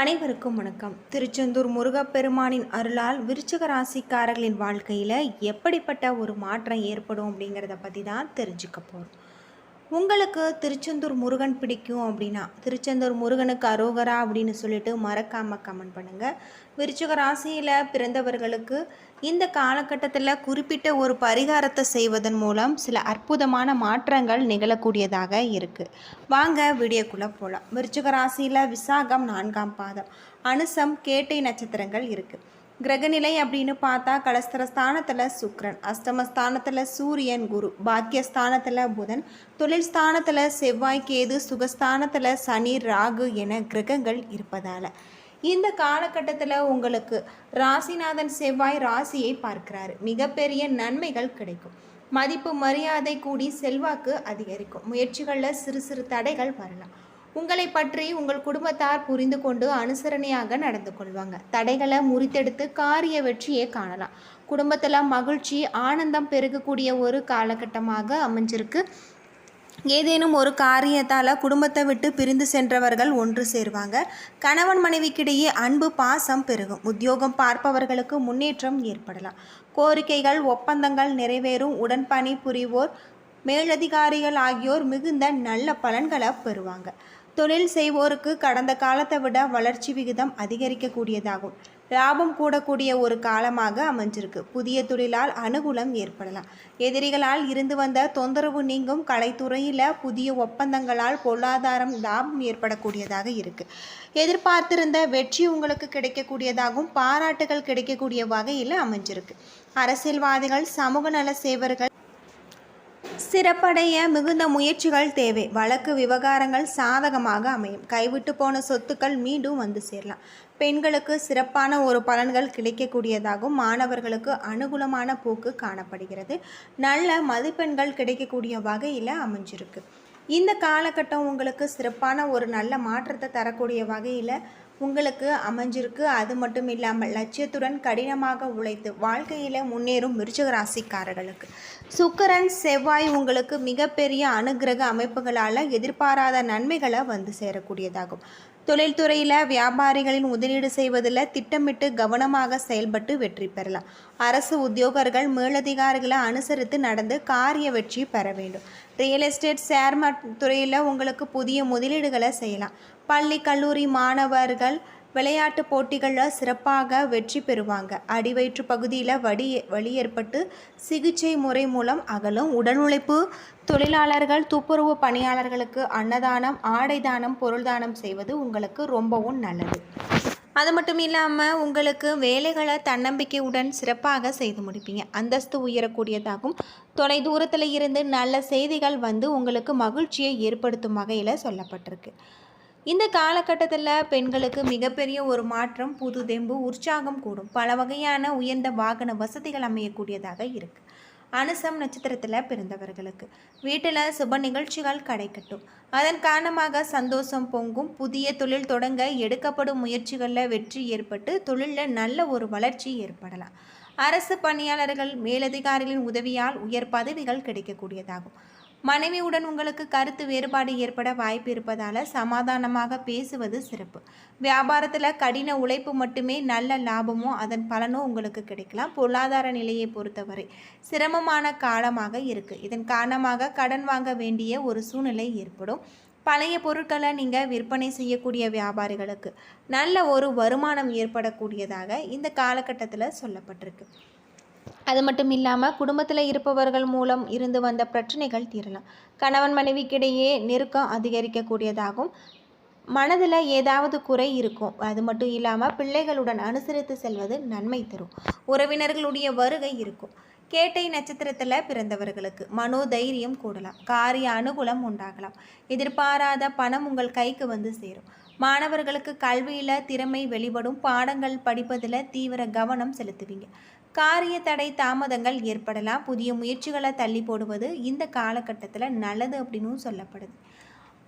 அனைவருக்கும் வணக்கம். திருச்செந்தூர் முருகப்பெருமானின் அருளால் விருச்சிக ராசிக்காரர்களின் வாழ்க்கையில் எப்படிப்பட்ட ஒரு மாற்றம் ஏற்படும் அப்படிங்கிறத பற்றி தான் தெரிஞ்சுக்க போகிறோம் உங்களுக்கு திருச்செந்தூர் முருகன் பிடிக்கும் அப்படின்னா திருச்செந்தூர் முருகனுக்கு அரோகரா அப்படின்னு சொல்லிட்டு மறக்காமல் கமெண்ட் பண்ணுங்கள் விருச்சிக ராசியில் பிறந்தவர்களுக்கு இந்த காலகட்டத்தில் குறிப்பிட்ட ஒரு பரிகாரத்தை செய்வதன் மூலம் சில அற்புதமான மாற்றங்கள் நிகழக்கூடியதாக இருக்குது வாங்க வீடியோக்குள்ளே போகலாம் விருச்சிக ராசியில் விசாகம் நான்காம் பாதம் அனுசம் கேட்டை நட்சத்திரங்கள் இருக்குது கிரகநிலை அப்படின்னு பார்த்தா கலஸ்தரஸ்தானத்தில் சுக்ரன் அஷ்டமஸ்தானத்தில் சூரியன் குரு பாக்கியஸ்தானத்தில் புதன் தொழில் ஸ்தானத்தில் செவ்வாய் கேது சுகஸ்தானத்தில் சனி ராகு என கிரகங்கள் இருப்பதால். இந்த காலகட்டத்தில் உங்களுக்கு ராசிநாதன் செவ்வாய் ராசியை பார்க்கிறாரு. மிகப்பெரிய நன்மைகள் கிடைக்கும். மதிப்பு மரியாதை கூடி செல்வாக்கு அதிகரிக்கும். முயற்சிகளில் சிறு சிறு தடைகள் வரலாம். உங்களை பற்றி உங்கள் குடும்பத்தார் புரிந்து கொண்டு அனுசரணையாக நடந்து கொள்வாங்க. தடைகளை முறித்தெடுத்து காரிய வெற்றியை காணலாம். குடும்பத்தில் மகிழ்ச்சி ஆனந்தம் பெருகக்கூடிய ஒரு காலகட்டமாக அமைஞ்சிருக்கு. ஏதேனும் ஒரு காரியத்தால் குடும்பத்தை விட்டு பிரிந்து சென்றவர்கள் ஒன்று சேருவாங்க. கணவன் மனைவிக்கிடையே அன்பு பாசம் பெருகும். உத்தியோகம் பார்ப்பவர்களுக்கு முன்னேற்றம் ஏற்படலாம். கோரிக்கைகள் ஒப்பந்தங்கள் நிறைவேறும். உடன்பணி புரிவோர் மேலதிகாரிகள் ஆகியோர் மிகுந்த நல்ல பலன்களை பெறுவாங்க. தொழில் செய்வோருக்கு கடந்த காலத்தை விட வளர்ச்சி விகிதம் அதிகரிக்கக்கூடியதாகும். லாபம் கூடக்கூடிய ஒரு காலமாக அமைஞ்சிருக்கு. புதிய தொழிலால் அனுகூலம் ஏற்படலாம். எதிரிகளால் இருந்து வந்த தொந்தரவு நீங்கும் கலைத்துறையில் புதிய ஒப்பந்தங்களால் பொருளாதாரம் லாபம் ஏற்படக்கூடியதாக இருக்குது எதிர்பார்த்திருந்த வெற்றி உங்களுக்கு கிடைக்கக்கூடியதாகவும் பாராட்டுகள் கிடைக்கக்கூடிய வகையில் அமைஞ்சிருக்கு. அரசியல்வாதிகள் சமூக நல சேவர்கள் சிறப்படைய மிகுந்த முயற்சிகள் தேவை. வழக்கு விவகாரங்கள் சாதகமாக அமையும். கைவிட்டு போன சொத்துக்கள் மீண்டும் வந்து சேரலாம். பெண்களுக்கு சிறப்பான ஒரு பலன்கள் கிடைக்கக்கூடியதாகவும் மாணவர்களுக்கு அனுகூலமான போக்கு காணப்படுகிறது. நல்ல மதிப்பெண்கள் கிடைக்கக்கூடிய வகையில் அமைஞ்சிருக்கு. இந்த காலகட்டம் உங்களுக்கு சிறப்பான ஒரு நல்ல மாற்றத்தை தரக்கூடிய வகையில் உங்களுக்கு அமைஞ்சிருக்கு. அது மட்டும் இல்லாமல் லட்சியத்துடன் கடினமாக உழைத்து வாழ்க்கையில் முன்னேறும் மிருச்சகராசிக்காரர்களுக்கு ராசிக்காரர்களுக்கு. செவ்வாய் உங்களுக்கு மிகப்பெரிய அனுகிரக அமைப்புகளால் எதிர்பாராத நன்மைகளை வந்து சேரக்கூடியதாகும். தொழில்துறையில் வியாபாரிகளின் முதலீடு செய்வதில் திட்டமிட்டு கவனமாக செயல்பட்டு வெற்றி பெறலாம். அரசு உத்தியோகர்கள் மேலதிகாரிகளை அனுசரித்து நடந்து காரிய வெற்றி பெற வேண்டும். ரியல் எஸ்டேட் ஷேர் மார்க்கெட் துறையில் உங்களுக்கு புதிய முதலீடுகளை செய்யலாம். பள்ளி கல்லூரி மாணவர்கள் விளையாட்டு போட்டிகளில் சிறப்பாக வெற்றி பெறுவாங்க. அடிவயிற்று பகுதியில் வடி வலி ஏற்பட்டு சிகிச்சை முறை மூலம் அகலும். உடல் உழைப்பு தொழிலாளர்கள் துப்புரவு பணியாளர்களுக்கு அன்னதானம் ஆடை தானம் பொருள் தானம் செய்வது உங்களுக்கு ரொம்பவும் நல்லது. அது மட்டும் இல்லாமல் உங்களுக்கு வேலைகளை தன்னம்பிக்கையுடன் சிறப்பாக செய்து முடிப்பீங்க. அந்தஸ்து உயரக்கூடியதாகும். தொலை தூரத்தில் இருந்து நல்ல செய்திகள் வந்து உங்களுக்கு மகிழ்ச்சியை ஏற்படுத்தும் வகையில் சொல்லப்பட்டிருக்கு. இந்த காலகட்டத்தில் பெண்களுக்கு மிகப்பெரிய ஒரு மாற்றம் புது தெம்பு உற்சாகம் கூடும். பல வகையான உயர்ந்த வாகன வசதிகள் அமையக்கூடியதாக இருக்குது அனுசம் நட்சத்திரத்தில் பிறந்தவர்களுக்கு. வீட்டில் சுப நிகழ்ச்சிகள் கிடைக்கட்டும். அதன் காரணமாக சந்தோஷம் பொங்கும். புதிய தொழில் தொடங்க எடுக்கப்படும் முயற்சிகளில் வெற்றி ஏற்பட்டு தொழிலில் நல்ல ஒரு வளர்ச்சி ஏற்படலாம். அரசு பணியாளர்கள் மேலதிகாரிகளின் உதவியால் உயர் பதவிகள் கிடைக்கக்கூடியதாகும். மனைவியுடன் உங்களுக்கு கருத்து வேறுபாடு ஏற்பட வாய்ப்பு இருப்பதால் சமாதானமாக பேசுவது சிறப்பு. வியாபாரத்தில் கடின உழைப்பு மட்டுமே நல்ல லாபமோ அதன் பலனோ உங்களுக்கு கிடைக்கலாம். பொருளாதார நிலையை பொறுத்தவரை சிரமமான காலமாக இருக்குது இதன் காரணமாக கடன் வாங்க வேண்டிய ஒரு சூழ்நிலை ஏற்படும். பழைய பொருட்களை நீங்கள் விற்பனை செய்யக்கூடிய வியாபாரிகளுக்கு நல்ல ஒரு வருமானம் ஏற்படக்கூடியதாக இந்த காலகட்டத்தில் சொல்லப்பட்டிருக்கு. அது மட்டும் இல்லாமல் குடும்பத்தில் இருப்பவர்கள் மூலம் இருந்து வந்த பிரச்சனைகள் தீரலாம். கணவன் மனைவிக்கிடையே நெருக்கம் அதிகரிக்கக்கூடியதாகும். மனதில் ஏதாவது குறை இருக்கும். அது மட்டும் இல்லாமல் பிள்ளைகளுடன் அனுசரித்து செல்வது நன்மை தரும். உறவினர்களுடைய வருகை இருக்கும். கேட்டை நட்சத்திரத்தில் பிறந்தவர்களுக்கு மனோதைரியம் கூடலாம். காரிய அனுகூலம் உண்டாகலாம். எதிர்பாராத பணம் உங்கள் கைக்கு வந்து சேரும். மாணவர்களுக்கு கல்வியில் திறமை வெளிப்படும். பாடங்கள் படிப்பதில் தீவிர கவனம் செலுத்துவீங்க. காரிய தடை தாமதங்கள் ஏற்படலாம். புதிய முயற்சிகளை தள்ளி போடுவது இந்த காலகட்டத்தில் நல்லது அப்படின்னு சொல்லப்படுது.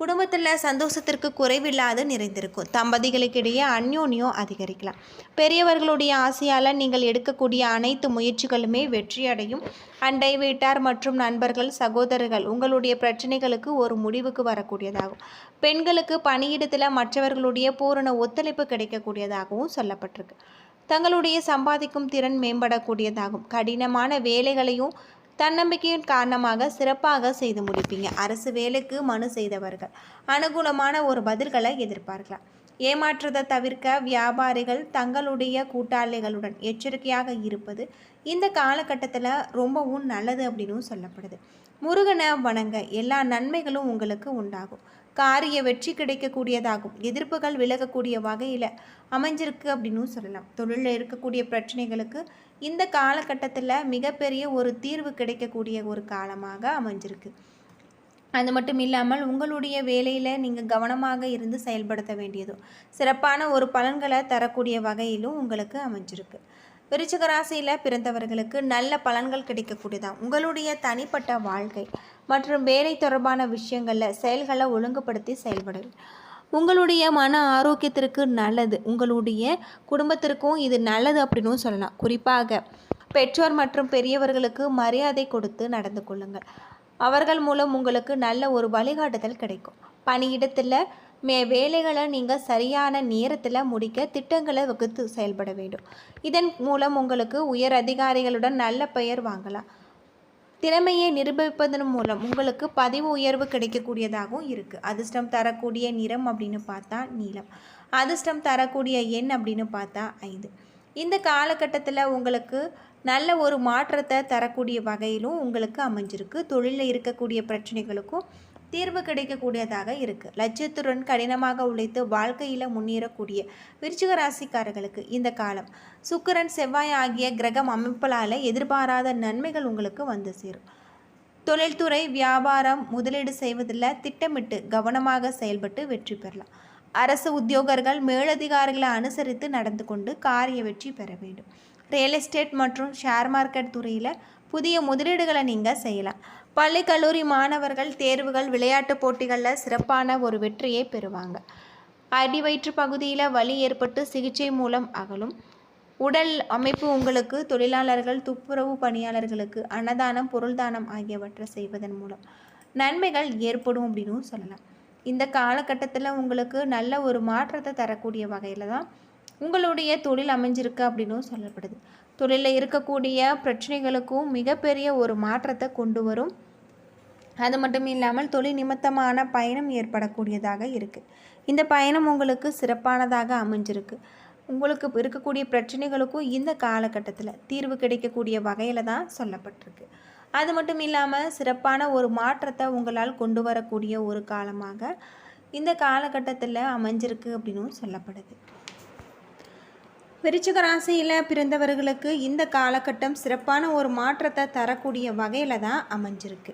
குடும்பத்தில் சந்தோஷத்திற்கு குறைவில்லாது நிறைந்திருக்கும். தம்பதிகளுக்கிடையே அந்யோன்யம் அதிகரிக்கலாம். பெரியவர்களுடைய ஆசையால் நீங்கள் எடுக்கக்கூடிய அனைத்து முயற்சிகளுமே வெற்றியடையும். அண்டை வீட்டார் மற்றும் நண்பர்கள் சகோதரர்கள் உங்களுடைய பிரச்சனைகளுக்கு ஒரு முடிவுக்கு வரக்கூடியதாகும். பெண்களுக்கு பணியிடத்தில் மற்றவர்களுடைய பூரண ஒத்துழைப்பு கிடைக்கக்கூடியதாகவும் சொல்லப்பட்டிருக்கு. தங்களுடைய சம்பாதிக்கும் திறன் மேம்படக்கூடியதாகும். கடினமான வேலைகளையும் தன்னம்பிக்கையின் காரணமாக சிறப்பாக செய்து முடிப்பீங்க. அரசு வேலைக்கு மனு செய்தவர்கள். அனுகூலமான ஒரு பதில்களை எதிர்பார்க்கலாம். ஏமாற்றத்தை தவிர்க்க வியாபாரிகள் தங்களுடைய கூட்டாளிகளுடன் எச்சரிக்கையாக இருப்பது இந்த காலகட்டத்தில் ரொம்பவும் நல்லது அப்படின்னு சொல்லப்படுது. முருகனை வணங்க எல்லா நன்மைகளும் உங்களுக்கு உண்டாகும். காரிய வெற்றி கிடைக்கக்கூடியதாகும். எதிர்ப்புகள் விலகக்கூடிய வகையில் அமைஞ்சிருக்கு அப்படின்னு சொல்லலாம். தொழிலில் இருக்கக்கூடிய பிரச்சனைகளுக்கு இந்த காலகட்டத்தில் மிகப்பெரிய ஒரு தீர்வு கிடைக்கக்கூடிய ஒரு காலமாக அமைஞ்சிருக்கு. அது மட்டும் இல்லாமல் உங்களுடைய வேலையில் நீங்கள் கவனமாக இருந்து செயல்படுத்த வேண்டியதும் சிறப்பான ஒரு பலன்களை தரக்கூடிய வகையிலும் உங்களுக்கு அமைஞ்சிருக்கு. விருச்சிக ராசியில் பிறந்தவர்களுக்கு நல்ல பலன்கள் கிடைக்கக்கூடியதான் உங்களுடைய தனிப்பட்ட வாழ்க்கை மற்றும் வேலை தொடர்பான விஷயங்களில் செயல்களை ஒழுங்குபடுத்தி செயல்படுங்கள் உங்களுடைய மன ஆரோக்கியத்திற்கு நல்லது. உங்களுடைய குடும்பத்திற்கும் இது நல்லது அப்படின்னும் சொல்லலாம். குறிப்பாக பெற்றோர் மற்றும் பெரியவர்களுக்கு மரியாதை கொடுத்து நடந்து கொள்ளுங்கள். அவர்கள் மூலம் உங்களுக்கு நல்ல ஒரு வழிகாட்டுதல் கிடைக்கும். பணியிடத்தில் மே வேலைகளை நீங்கள் சரியான நேரத்தில் முடிக்க திட்டங்களை வகுத்து செயல்பட வேண்டும். இதன் மூலம் உங்களுக்கு உயர் அதிகாரிகளுடன் நல்ல பெயர் வாங்கலாம். திறமையை நிரூபிப்பதன் மூலம் உங்களுக்கு பதிவு உயர்வு கிடைக்கக்கூடியதாகவும் இருக்குது அதிர்ஷ்டம் தரக்கூடிய நிறம் அப்படின்னு பார்த்தா நீலம். அதிர்ஷ்டம் தரக்கூடிய எண் அப்படின்னு பார்த்தா ஐந்து. இந்த காலகட்டத்தில் உங்களுக்கு நல்ல ஒரு மாற்றத்தை தரக்கூடிய வகையிலும் உங்களுக்கு அமைஞ்சிருக்கு. தொழிலில் இருக்கக்கூடிய பிரச்சனைகளுக்கும் தீர்வு கிடைக்கக்கூடியதாக இருக்குது லட்சியத்துடன் கடினமாக உழைத்து வாழ்க்கையில் முன்னேறக்கூடிய விருச்சிக ராசிக்காரர்களுக்கு இந்த காலம். சுக்கரன் செவ்வாய் ஆகிய கிரகம் அமைப்பலால் எதிர்பாராத நன்மைகள் உங்களுக்கு வந்து சேரும். தொழில்துறை வியாபாரம் முதலீடு செய்வதில் திட்டமிட்டு கவனமாக செயல்பட்டு வெற்றி பெறலாம். அரசு உத்தியோகர்கள் மேலதிகாரிகளை அனுசரித்து நடந்து கொண்டு காரிய வெற்றி பெற வேண்டும். ரியல் எஸ்டேட் மற்றும் ஷேர் மார்க்கெட் துறையில் புதிய முதலீடுகளை நீங்கள் செய்யலாம். பள்ளி கல்லூரி மாணவர்கள் தேர்வுகள் விளையாட்டுப் போட்டிகளில் சிறப்பான ஒரு வெற்றியை பெறுவாங்க. அடி வயிற்று பகுதியில் வலி ஏற்பட்டு சிகிச்சை மூலம் அகலும். உடல் அமைப்பு உங்களுக்கு தொழிலாளர்கள் துப்புரவு பணியாளர்களுக்கு அன்னதானம் பொருள்தானம் ஆகியவற்றை செய்வதன் மூலம் நன்மைகள் ஏற்படும் அப்படின்னு சொல்லலாம். இந்த காலகட்டத்தில் உங்களுக்கு நல்ல ஒரு மாற்றத்தை தரக்கூடிய வகையில் தான் உங்களுடைய தொழில் அமைஞ்சிருக்கு அப்படின்னும் சொல்லப்படுது. தொழிலில் இருக்கக்கூடிய பிரச்சனைகளுக்கும் மிகப்பெரிய ஒரு மாற்றத்தை கொண்டு வரும். அது மட்டும் இல்லாமல் தொழில் நிமித்தமான பயணம் ஏற்படக்கூடியதாக இருக்குது இந்த பயணம் உங்களுக்கு சிறப்பானதாக அமைஞ்சிருக்கு. உங்களுக்கு இருக்கக்கூடிய பிரச்சனைகளுக்கும் இந்த காலகட்டத்தில் தீர்வு கிடைக்கக்கூடிய வகையில் தான் சொல்லப்பட்டிருக்கு. அது மட்டும் இல்லாமல் சிறப்பான ஒரு மாற்றத்தை உங்களால் கொண்டு வரக்கூடிய ஒரு காலமாக இந்த காலகட்டத்தில் அமைஞ்சிருக்கு அப்படின்னும் சொல்லப்படுது. விருச்சிக ராசியில் பிறந்தவர்களுக்கு இந்த காலகட்டம் சிறப்பான ஒரு மாற்றத்தை தரக்கூடிய வகையில் தான் அமைஞ்சிருக்கு.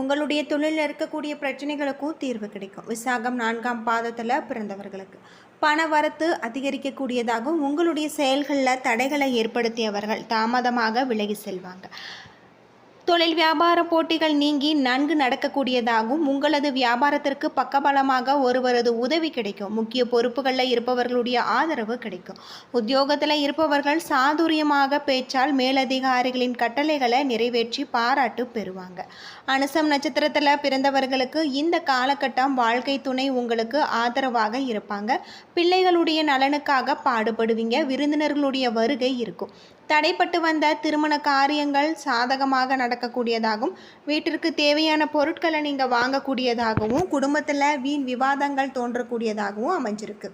உங்களுடைய தொழிலில் இருக்கக்கூடிய பிரச்சனைகளுக்கும் தீர்வு கிடைக்கும். விசாகம் நான்காம் பாதத்தில் பிறந்தவர்களுக்கு. பண வரத்து அதிகரிக்கக்கூடியதாகவும் உங்களுடைய செயல்களில் தடைகளை ஏற்படுத்தியவர்கள் தாமதமாக விலகி செல்வாங்க. தொழில் வியாபார போட்டிகள் நீங்கி நன்கு நடக்கக்கூடியதாகவும் உங்களது வியாபாரத்திற்கு பக்கபலமாக ஒருவரது உதவி கிடைக்கும். முக்கிய பொறுப்புகளில் இருப்பவர்களுடைய ஆதரவு கிடைக்கும். உத்தியோகத்தில் இருப்பவர்கள் சாதுரியமாக பேச்சால் மேலதிகாரிகளின் கட்டளைகளை நிறைவேற்றி பாராட்டு பெறுவாங்க. அனுசம் நட்சத்திரத்தில் பிறந்தவர்களுக்கு இந்த காலகட்டம் வாழ்க்கை துணை உங்களுக்கு ஆதரவாக இருப்பாங்க. பிள்ளைகளுடைய நலனுக்காக பாடுபடுவீங்க. விருந்தினர்களுடைய வருகை இருக்கும். தடைப்பட்டு வந்த திருமண காரியங்கள் சாதகமாக நடக்கக்கூடியதாகவும் வீட்டிற்கு தேவையான பொருட்களை நீங்கள் வாங்கக்கூடியதாகவும் குடும்பத்தில் வீண் விவாதங்கள் தோன்றக்கூடியதாகவும் அமைஞ்சிருக்கு.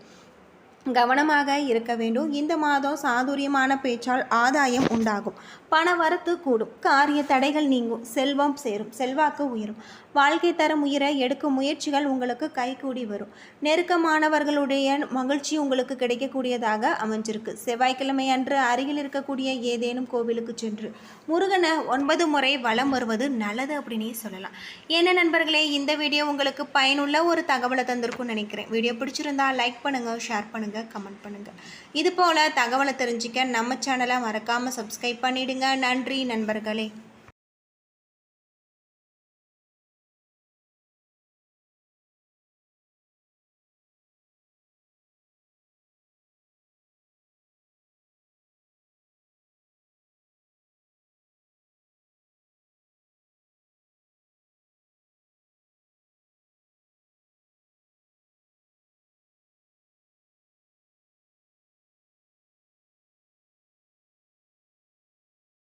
கவனமாக இருக்க வேண்டும். இந்த மாதம் சாதுரியமான பேச்சால் ஆதாயம் உண்டாகும். பண வரத்து கூடும். காரிய தடைகள் நீங்கும். செல்வம் சேரும். செல்வாக்கு உயரும். வாழ்க்கை தரம் உயர எடுக்கும் முயற்சிகள் உங்களுக்கு கைகூடி வரும். நெருக்கமானவர்களுடைய மகிழ்ச்சி உங்களுக்கு கிடைக்கக்கூடியதாக அமைஞ்சிருக்கு. செவ்வாய்க்கிழமை அன்று அருகில் இருக்கக்கூடிய ஏதேனும் கோவிலுக்கு சென்று முருகனை ஒன்பது முறை வலம் வருவது நல்லது அப்படின்னே சொல்லலாம். என்ன நண்பர்களே இந்த வீடியோ உங்களுக்கு பயனுள்ள ஒரு தகவலை தந்திருக்கும்னு நினைக்கிறேன். வீடியோ பிடிச்சிருந்தா லைக் பண்ணுங்கள் ஷேர் பண்ணுங்கள் கமெண்ட் பண்ணுங்கள் இது போல் தகவலை தெரிஞ்சுக்க நம்ம சேனலை மறக்காமல் சப்ஸ்கிரைப் பண்ணிவிடுங்க நன்றி நண்பர்களே.